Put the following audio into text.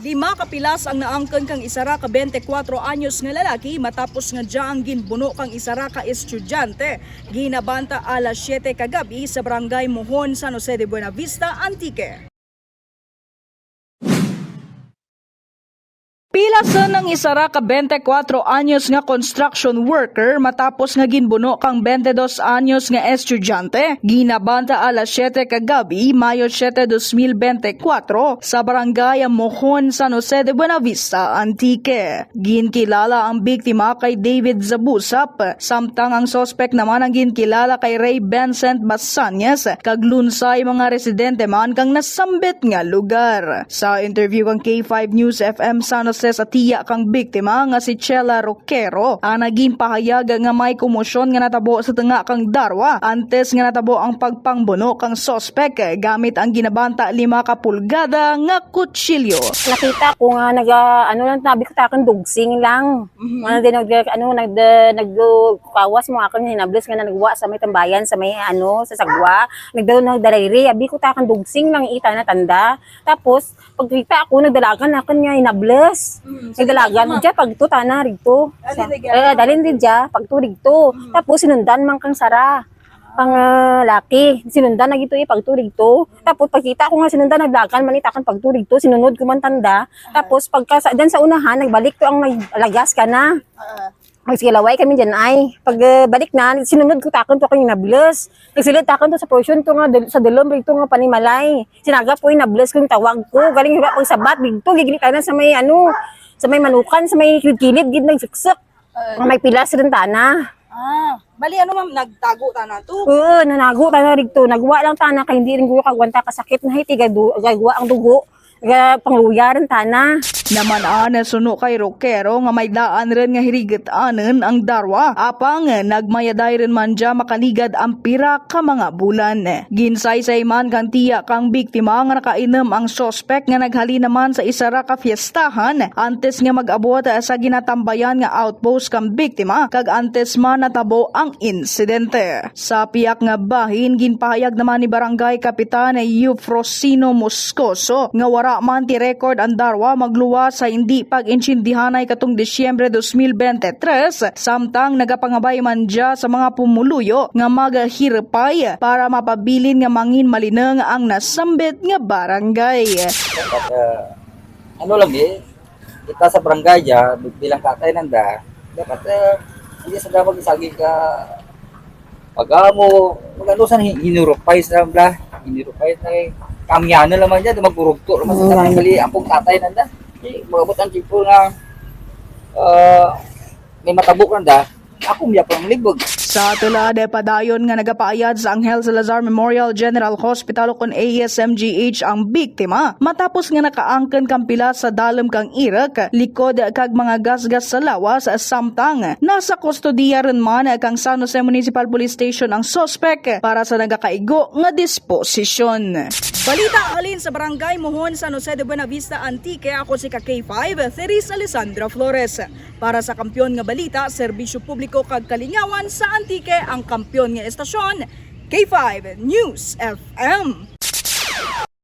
Lima kapilas ang naangkan kang isara ka 24 anyos nga lalaki matapos nga diyaang ginbuno kang isara ka estudyante. Ginabanta alas 7 kagabi sa barangay Mohon, San Jose de Buenavista, Antique. Pila sa nang isara ka 24 anyos nga construction worker matapos nga ginbuno kang 22 anyos nga estudyante. Ginabanta alas 7 kagabi, Mayo 7, 2024 sa barangay Mohon, San Jose de Buenavista, Antique. Ginkilala ang biktima kay David Zabusap, samtang ang sospek naman ang ginkilala kay Ray Vincent Basanyas, kaglunsay mga residente man kang nasambit nga lugar. Sa interview kang K5 News FM San Jose sa tiya kang biktima nga si Chela Roquero, ang naging pahayag nga may komosyon nga natabo sa tunga kang Darwa antes nga natabo ang pagpangbuno kang sospek gamit ang ginabanta lima ka pulgada nga kutsilyo. nakita ko nga nag ano lang tabi ko takan dugsing lang. Ano din nag ano nag nagkawas mo akin hinables nga na nagwa sa may tambayan sa may ano sa sagwa. Nagdalo na dalayri abi ko takan dugsing lang ita na tanda. Tapos pagkita ako nagdalagan akin nga hinables. Nagdalagan dya pag to tana rigto. Sa- Eh dalin din dya pag to rigto. Tapos sinundan man kang sara pang ah, laki. Sinundan na gito eh, pagturig to. Tapos pagkita ko nga sinundan, naglakan, manitakan pagturig to, sinunod ko man tanda. Tapos pagka dyan sa unahan, nagbalik to ang naglagas ka na. Magsigilaway kami dyan ay. Pag ah, balik na, sinunod ko takon to kang nables. Nagsilid takon to sa portion to nga sa dulom rito nga panimalay. Sinaga po yung nables ko yung tawag ko. Galing hiwa pag sabat, dito, gigili ka na sa may ano, sa may manukan, sa may kilid, gid nagsuksok. Nga may pilas rin tana. Ah, bali ano ma'am, nagtago ta na to. Oo, nanago ta na rito. Nagwa lang tana kay hindi rin gulo kagwanta kasakit na hiti gagwa ang dugo. Ga pangluyaran tana. Naman ana suno kay Roquero nga may daan rin nga hirigatanen ang darwa. Apang nagmayaday rin man dya makaligad ang pira ka mga bulan. Ginsay-say man kan tiya kang biktima nga nakainom ang sospek nga naghali naman sa isara ka fiestahan antes nga mag-abot sa ginatambayan nga outpost kang biktima kag antes man natabo ang insidente. Sa piyak nga bahin ginpahayag naman ni barangay kapitan Eufrosino Moscoso nga wara man ti record ang darwa magluwa sa hindi pag-insindihanay katong Disyembre 2023 samtang nagapangabay man dya sa mga pumuluyo nga magahirapay para mapabilin nga mangin malinang ang nasambit nga barangay. ah, ano lang eh kita sa barangay ya bilang katay nanda dapat uh, hindi sa dapat isagi ka pagamo magano sa hinurupay sa bla hinurupay na eh kamyano naman dyan magurugto sa Mm. mali ang pong tatay nanda eh, magabot ang tipo na ah, may matabok nanda ako miya pang libog Sa tulad eh, padayon nga nagapaayad sa Angel Salazar Memorial General Hospital kon ASMGH ang biktima matapos nga nakaangken kang sa dalem kang Irak likod kag mga gasgas sa lawas samtang nasa kustodiya rin man kang San Jose Municipal Police Station ang sospek para sa nagakaigo nga disposisyon. Balita halin sa Barangay Mohon, San Jose de Buenavista, Antique. Ako si K5, Theris Alessandra Flores. Para sa Kampyon nga Balita, Serbisyo Publiko kag Kalingawan sa Antique, ang kampyon nga estasyon, K5 News FM.